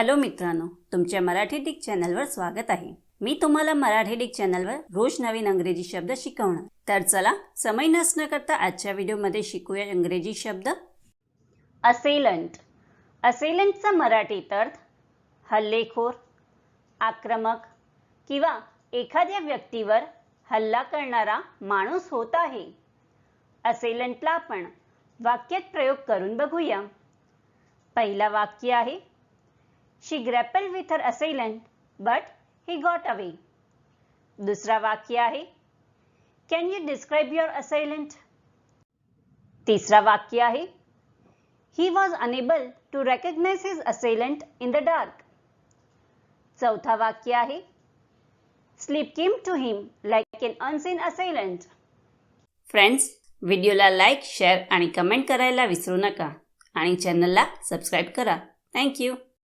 Hello मित्रांनो तुमच्या Marathi Dick चॅनलवर स्वागत आहे. मी तुम्हाला मराठी डिक चॅनलवर रोज नवीन अंग्रेजी शब्द शिकवणार. तर चला समय नसणं करता आजच्या व्हिडिओमध्ये शिकूया इंग्रजी शब्द. असेलंट. असेलंटचा मराठीत अर्थ हल्लेखोर आक्रमक किंवा एखाद्या व्यक्तीवर हल्ला करणारा माणूस होत आहे. असेलंटला आपण वाक्यात प्रयोग करून बघूया. पहिला वाक्य आहे she grapple with her assailant but he got away दुसरा वाक्य आहे. Can you describe your assailant? तिसरा वाक्य आहे. He was unable to recognise his assailant in the dark चौथा वाक्य आहे. Sleep came to him like an unseen assailant. Friends व्हिडिओला लाईक शेअर आणि कमेंट करायला विसरू नका. आणि चॅनलला सबस्क्राईब करा. थँक्यू